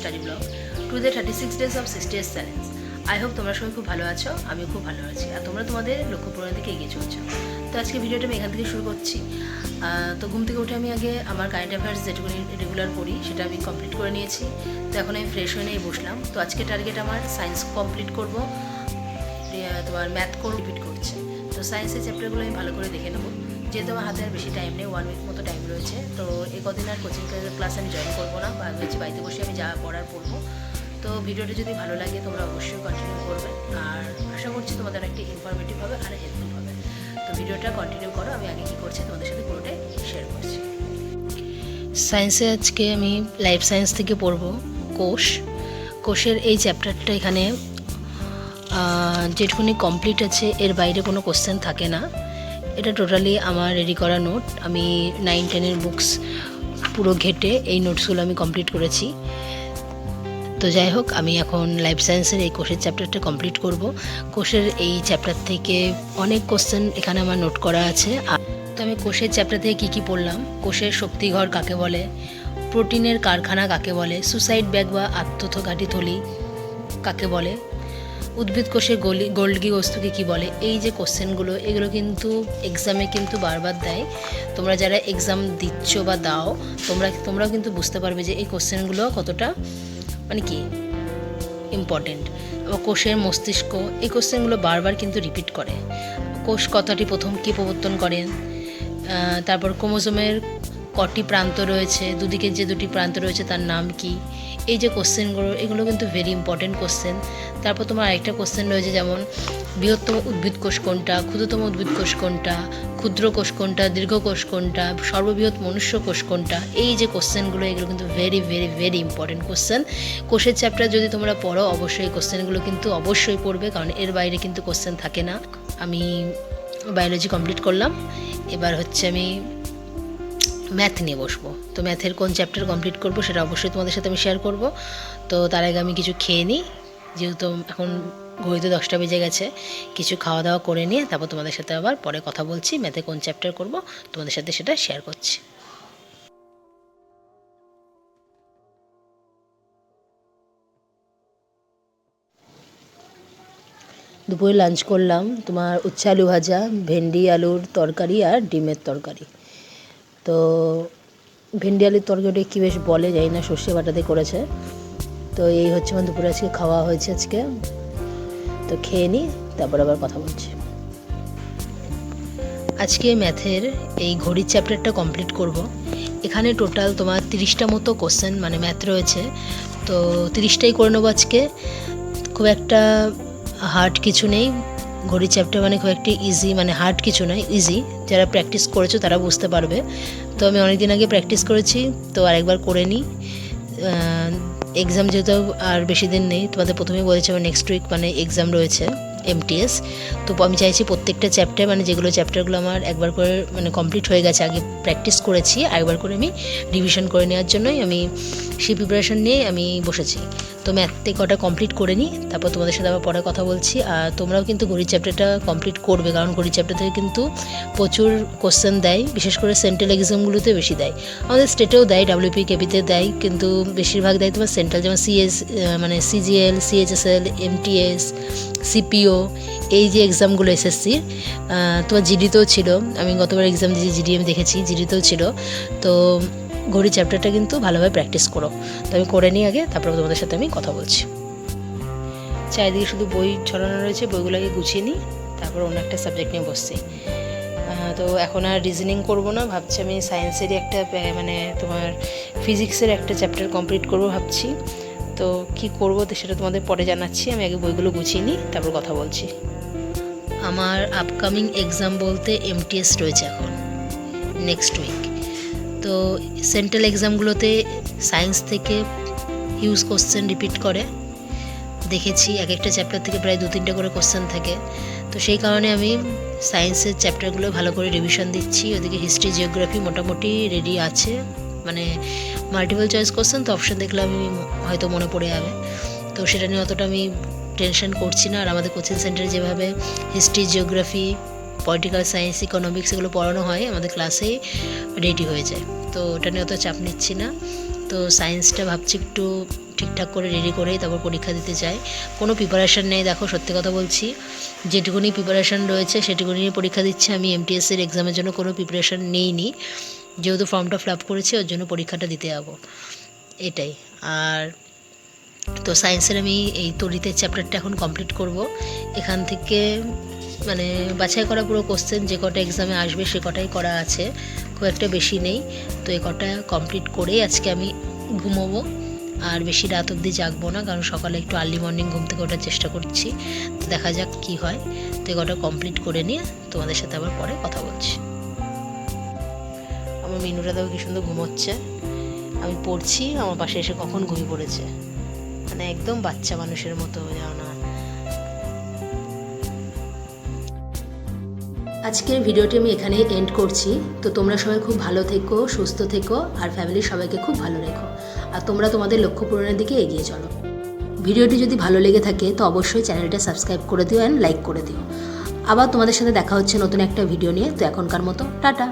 Study blog to the thirty six days of sixty years challenge I hope তোমরা সবাই খুব ভালো আছো, আমিও খুব ভালো আছি, আর তোমরা তোমাদের লক্ষ্য পূরণের দিকে এগিয়ে চলছো। তো আজকে ভিডিওটা আমি এখান থেকে শুরু করছি। তো ঘুম থেকে উঠে আমি আগে আমার কারেন্ট অ্যাফেয়ার্স যেটুকুনি রেগুলার পড়ি, সেটা আমি কমপ্লিট করে নিয়েছি। তো এখন আমি ফ্রেশ হয়ে নিয়ে বসলাম। তো আজকে টার্গেট আমার সায়েন্স কমপ্লিট করব। তোমার ম্যাথ করে রিপিট করছে। তো সায়েন্সের চ্যাপ্টারগুলো আমি ভালো করে দেখে নেব। যেহেতু আমার হাতে আর বেশি টাইম নেই ওয়ান উইক মতো টাইম রয়েছে, তো এই কদিন আর কোচিং ক্লাস আমি জয়েন করব না বা ভেবেছি বাড়িতে বসে আমি যা পড়ার পড়ব। তো ভিডিওটা যদি ভালো লাগে, তোমরা অবশ্যই কন্টিনিউ করবে। আর আশা করছি তোমাদের একটি ইনফরমেটিভ হবে আর হেল্পফুল হবে। তো ভিডিওটা কন্টিনিউ করো, আমি আগে কী করছি তোমাদের সাথে পুরোটাই শেয়ার করছি। সায়েন্সে আজকে আমি লাইফ সায়েন্স থেকে পড়ব, কোষ। কোষের এই চ্যাপ্টারটা এখানে যেটুকুনি কমপ্লিট আছে, এর বাইরে কোনো কোশ্চেন থাকে না। এটা টোটালি আমার রেডি করা নোট আমি নাইন টেনের বুকস পুরো ঘেটে এই নোটসগুলো আমি কমপ্লিট করেছি। তো যাই হোক, আমি এখন লাইফ সায়েন্সের এই কোষের চ্যাপ্টারটা কমপ্লিট করব। কোষের এই চ্যাপ্টার থেকে অনেক কোশ্চেন এখানে আমার নোট করা আছে। তো আমি কোষের চ্যাপ্টার থেকে কী কী পড়লাম? কোষের শক্তিঘর কাকে বলে? প্রোটিনের কারখানা কাকে বলে? সুসাইড ব্যাগ বা আত্মথঘাতী থলি কাকে বলে? উদ্ভিদ কোষে গলি গোল্ডগি বস্তুকে কি বলে? এই যে কোশ্চেনগুলো, এগুলো কিন্তু এক্সামে কিন্তু বারবার দেয়। তোমরা যারা এক্সাম দিচ্ছ বা দাও, তোমরা তোমরাও কিন্তু বুঝতে পারবে যে এই কোশ্চেনগুলো কতটা মানে কি ইম্পর্টেন্ট কোষের মস্তিষ্ক, এই কোশ্চেনগুলো বারবার কিন্তু রিপিট করে। কোষ কথাটি প্রথম কে প্রবর্তন করেন তারপর ক্রোমোজোমের কটি প্রান্ত রয়েছে, দুদিকে যে দুটি প্রান্ত রয়েছে তার নাম কি? এই যে কোশ্চেনগুলো এগুলো কিন্তু ভেরি ইম্পর্টেন্ট কোশ্চেন তারপর তোমার আরেকটা কোশ্চেন রয়েছে যেমন, বৃহত্তম উদ্ভিদ কোষ কোনটা, ক্ষুদ্রতম উদ্ভিদ কোষ কোনটা, ক্ষুদ্র কোষ কোনটা, দীর্ঘ কোষ কোনটা, সর্ববৃহৎ মনুষ্য কোষ কোনটা? এই যে কোশ্চেনগুলো এগুলো কিন্তু very very very important question কোষের চ্যাপ্টার যদি তোমরা পড়ো, অবশ্যই কোশ্চেনগুলো কিন্তু অবশ্যই পড়বে, কারণ এর বাইরে কিন্তু কোশ্চেন থাকে না। আমি বায়োলজি কমপ্লিট করলাম। এবার হচ্ছে আমি ম্যাথ নিয়ে বসবো। তো ম্যাথের কোন চ্যাপ্টার কমপ্লিট করব সেটা অবশ্যই তোমাদের সাথে আমি শেয়ার করব। তো তার আগে আমি কিছু খেয়ে নিই। যেহেতু এখন ঘড়িতে দশটা বেজে গেছে, কিছু খাওয়া দাওয়া করে নিয়ে তারপর তোমাদের সাথে আবার পরে কথা বলছি ম্যাথে কোন চ্যাপ্টার করব, তোমাদের সাথে সেটা শেয়ার করছি। দুপুরে লাঞ্চ করলাম তোমার উচ্ছে আলু ভাজা, ভেন্ডি, আলুর তরকারি আর ডিমের তরকারি। তো ভেন্ডি আলুর তরকারিটা কী বেশ বলে যাই না, সর্ষে বাটাতে করেছে। তো এই হচ্ছে আমার দুপুরে আজকে খাওয়া হয়েছে আজকে। তো খেয়ে নিই, তারপর আবার কথা বলছি। আজকে ম্যাথের এই ঘড়ির চ্যাপ্টারটা কমপ্লিট করব। এখানে টোটাল তোমার তিরিশটা মতো কোশ্চেন মানে ম্যাথ রয়েছে। তো তিরিশটাই করে নেব আজকে। খুব একটা হার্ড কিছু নেই। ঘড়ির চ্যাপ্টার মানে খুব একটি ইজি মানে হার্ড কিছু নয় ইজি যারা প্র্যাকটিস করেছ তারা বুঝতে পারবে। তো আমি অনেক দিন আগে প্র্যাকটিস করেছি, তো আরেকবার করে নিই। এক্সাম যেহেতু আর বেশি দিন নেই, তোমাদের প্রথমেই বলেছি আমার নেক্সট উইক মানে এক্সাম রয়েছে এমটিএস তো আমি চাইছি প্রত্যেকটা চ্যাপ্টার মানে যেগুলো চ্যাপ্টারগুলো আমার একবার করে মানে কমপ্লিট হয়ে গেছে, আগে প্র্যাকটিস করেছি একবার করে আমি রিভিশন করে নেওয়ার জন্যই আমি সেই প্রিপারেশন নিয়ে আমি বসেছি। তো ম্যাথে কটা কমপ্লিট করে নিই, তারপর তোমাদের সাথে আবার পরে কথা বলছি। আর তোমরাও কিন্তু ঘড়ির চ্যাপ্টারটা কমপ্লিট করবে, কারণ ঘড়ির চ্যাপ্টার থেকে কিন্তু প্রচুর কোশ্চেন দেয়, বিশেষ করে সেন্ট্রাল এক্সামগুলোতে বেশি দেয়। আমাদের স্টেটেও দেয় ডাব্লিউপি কেপিতে দেয়, কিন্তু বেশিরভাগ দেয় তোমার সেন্ট্রাল যেমন সিএস মানে সিজিএল সিএইচএসএল এমটিএস সিপিও এই যে এক্সামগুলো এসএসসির তোমার জিডিতেও ছিল। আমি গতবার এক্সাম দিয়েছি জিডি আমি দেখেছি জিডিতেও ছিল। তো ঘড়ি চ্যাপ্টারটা কিন্তু ভালোভাবে প্র্যাকটিস করো। তো আমি করে নিই আগে, তারপর তোমাদের সাথে আমি কথা বলছি। চারিদিকে শুধু বই ছড়ানো রয়েছে বইগুলোকে গুছিয়ে নিই, তারপর অন্য একটা সাবজেক্ট নিয়ে বসছি। তো এখন আর রিজনিং করব না, ভাবছি আমি সায়েন্সেরই একটা মানে তোমার ফিজিক্সের একটা চ্যাপ্টার কমপ্লিট করব ভাবছি। তো কি করব তো সেটা তোমাদের পরে জানাচ্ছি, আমি আগে বইগুলো গুছিয়ে নিই, তারপর কথা বলছি। আমার আপকামিং এক্সাম বলতে এমটিএস রয়েছে এখন নেক্সট উইক তো সেন্ট্রাল এক্সামগুলোতে সায়েন্স থেকে হিউজ কোশ্চেন রিপিট করে। দেখেছি এক একটা চ্যাপ্টার থেকে প্রায় দু তিনটে করে কোশ্চেন থাকে। তো সেই কারণে আমি সায়েন্সের চ্যাপ্টারগুলো ভালো করে রিভিশন দিচ্ছি। ওদিকে হিস্ট্রি জিওগ্রাফি মোটামুটি রেডি আছে। মানে মাল্টিপল চয়েস কোশ্চেন তো অপশন দেখলে আমি হয়তো মনে পড়ে যাবে। তো সেটা নিয়ে অতটা আমি টেনশন করছি না। আর আমাদের কোচিং সেন্টারে যেভাবে history geography political science economics এগুলো পড়ানো হয়, আমাদের ক্লাসেই রেডি হয়ে যায়। তো ওটা নিয়ে অত চাপ নিচ্ছি না। তো সায়েন্সটা ভাবছি একটু ঠিকঠাক করে রেডি করেই তারপর পরীক্ষা দিতে চাই কোনো প্রিপারেশান নেই, দেখো সত্যি কথা বলছি। যেটুকুনি প্রিপারেশান রয়েছে, সেটুকুনি নিয়ে পরীক্ষা দিচ্ছি। আমি এমটিএসের এক্সামের জন্য কোনো প্রিপারেশান নেইনি। যেহেতু ফর্মটা ফিল আপ করেছি, ওর জন্য পরীক্ষাটা দিতে যাব। এটাই। আর তো সায়েন্সের আমি এই তরিতের চ্যাপ্টারটা এখন কমপ্লিট করব। এখান থেকে মানে বাছাই করা পুরো কোশ্চেন যে কটা এক্সামে আসবে সে কটাই করা আছে, খুব একটা বেশি নেই। তো এ কটা কমপ্লিট করেই আজকে আমি ঘুমোবো। আর বেশি রাত অবধি জাগবো না, কারণ সকালে একটু আর্লি মর্নিং ঘুম থেকে ওঠার চেষ্টা করছি। তো দেখা যাক কি হয়। তো এ কটা কমপ্লিট করে নিয়ে তোমাদের সাথে আবার পরে কথা বলছি। আমার মিনুরা দেখো কি সুন্দর ঘুমোচ্ছে। আমি পড়ছি, আমার পাশে এসে কখন ঘুমিয়ে পড়েছে। মানে একদম বাচ্চা মানুষের মতো যাও না। আজকের ভিডিওটি আমি এখানে এন্ড করছি। তো তোমরা সবাই খুব ভালো থেকো, সুস্থ থেকো, আর ফ্যামিলির সবাইকে খুব ভালো রেখো। আর তোমরা তোমাদের লক্ষ্য পূরণের দিকে এগিয়ে চলো। ভিডিওটি যদি ভালো লেগে থাকে, তো অবশ্যই চ্যানেলটা সাবস্ক্রাইব করে দিও অ্যান্ড লাইক করে দিও। আবার তোমাদের সাথে দেখা হচ্ছে নতুন একটা ভিডিও নিয়ে। তো এখনকার মতো, টাটা!